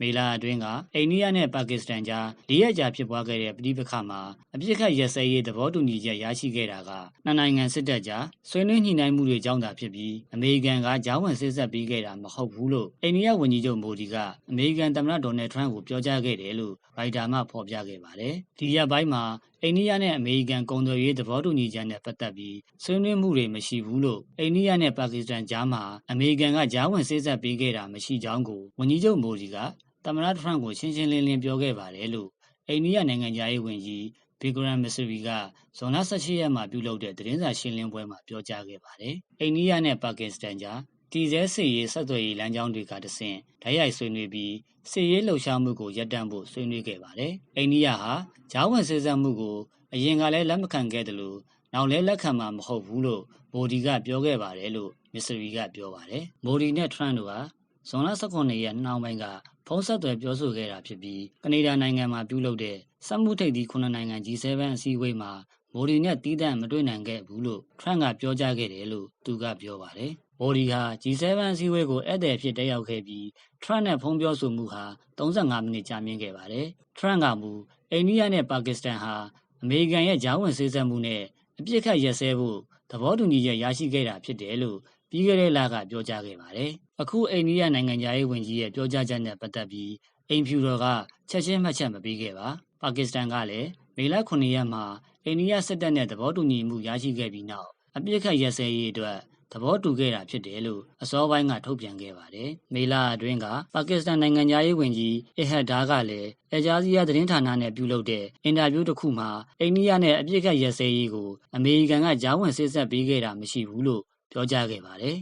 မေလာအတွင်းကအိန္ဒိယနဲ့ပါကစ္စတန်ကြား၄ရက်ကြာဖြစ်ပွားခဲ့တဲ့ပဋိပက္ခမှာအပြစ်ခတ်ရက်စဲရေးသဘောတူညီချက်ရရှိခဲ့တာကနှစ်နိုင်ငံစစ်တပ်ကြားဆွေးနွေးညှိနှိုင်းမှုတွေကြောင့်သာဖြစ်ပြီးအမေရိကန်ကကြားဝင်စစ်ဆက်ပေးခဲ့တာမဟုတ်ဘူးလို့အိန္ဒိယဝန်ကြီးချုပ်မိုဒီကအမေရိကန်သမ္မတဒေါ်နယ်ထရန့်ကိုပြောကြားခဲ့တယ်လို့ရိုက်တာမှဖော်ပြခဲ့ပါတယ်။ဒီရက်ပိုင်းမှာ အိန္ဒိယနဲ့အမေရိကန်ကုန်သွယ်ရေးသဘောတူညီချက်နဲ့ပတ်သက်ပြီးဆွေးနွေးမှုတွေမရှိဘူးလို့အိန္ဒိယနဲ့ပါကစ္စတန်ကြားမှာအမေရိကန်ကကြားဝင်စစ်ဆက်ပေးခဲ့တာမရှိကြောင်းကိုဝန်ကြီးချုပ်မိုဒီကသမ္မတထရန့်ကိုရှင်းရှင်းလင်းလင်းပြောခဲ့ပါတယ်လို့အိန္ဒိယနိုင်ငံသားရေးဝန်ကြီးဘီဂရန်မစ္စရီကဇွန်လ18ရက်မှာပြုလုပ်တဲ့သတင်းစာရှင်းလင်းပွဲမှာပြောကြားခဲ့ပါတယ်။အိန္ဒိယနဲ့ပါကစ္စတန်ကြား တည်ဆဲစစ်ရေးဆက်သွယ်ရေးလမ်းကြောင်းတွေကတဆင့်ဓာတ်ရိုက်ဆွေးနွေးပြီးစစ်ရေးလှုပ်ရှားမှုကိုရပ်တန့်ဖို့ဆွေးနွေးခဲ့ပါတယ်။အိန္ဒိယဟာဂျားဝင်စစ်ဆက်မှုကိုအရင်ကလည်းလက်မခံခဲ့တယ်လို့နောက်လည်းလက်ခံမှာမဟုတ်ဘူးလို့မိုဒီကပြောခဲ့ပါတယ်လို့မစ္စရီကပြောပါတယ်။မိုဒီနဲ့ထရန့်တို့ဟာဇွန်လ18ရက်နှောင်းပိုင်းကဖုံးဆက်သွယ်ပြောဆိုခဲ့တာဖြစ်ပြီးကနေဒါနိုင်ငံမှာပြုလုပ်တဲ့စက်မှုထိပ်သီးခုနှစ်နိုင်ငံ G7 အစည်းအဝေးမှာမိုဒီနဲ့တီးတန့်မတွေ့နိုင်ခဲ့ဘူးလို့ထရန့်ကပြောကြားခဲ့တယ်လို့သူကပြောပါတယ်။ မိုဒီဟာ G7 အစည်းအဝေးကိုဧည့်သည်ဖြစ်တက်ရောက်ခဲ့ပြီးထရန့်နဲ့ဖုံးပြောဆိုမှုဟာ35မိနစ်ကြာမြင့်ခဲ့ပါတယ်။ထရန့်ကမူအိန္ဒိယနဲ့ပါကစ္စတန်ဟာအမေရိကန်ရဲ့ဂျားဝင်စေးစပ်မှုနဲ့အပြစ်ခတ်ရက်စဲဖို့သဘောတူညီချက်ရရှိခဲ့တာဖြစ်တယ်လို့ပြီးခဲ့တဲ့လကပြောကြားခဲ့ပါတယ်။အခုအိန္ဒိယနိုင်ငံသားရေးဝန်ကြီးရဲ့ပြောကြားချက်နဲ့ပတ်သက်ပြီးအိမ်ဖြူတော်ကချက်ချင်းမှတ်ချက်မပေးခဲ့ပါ။ပါကစ္စတန်ကလည်းမေလ9ရက်မှာအိန္ဒိယစစ်တပ်နဲ့သဘောတူညီမှုရရှိခဲ့ပြီးနောက်အပြစ်ခတ်ရက်စဲရေးအတွက် သဘောတူခဲ့တာဖြစ်တယ်လို့အစောပိုင်းကထုတ်ပြန်ခဲ့ပါတယ်။မေလာအတွင်းကပါကစ္စတန်နိုင်ငံသားရေးဝန်ကြီးအဟက်ဒါကလည်းအဂျာဇီယာသတင်းဌာနနဲ့ပြုလုပ်တဲ့အင်တာဗျူးတစ်ခုမှာအိန္ဒိယနဲ့အပြစ်ခတ်ရက်စဲရေးကိုအမေရိကန်ကကြားဝင်စစ်ဆက်ပေးခဲ့တာမရှိဘူးလို့ပြောကြားခဲ့ပါတယ်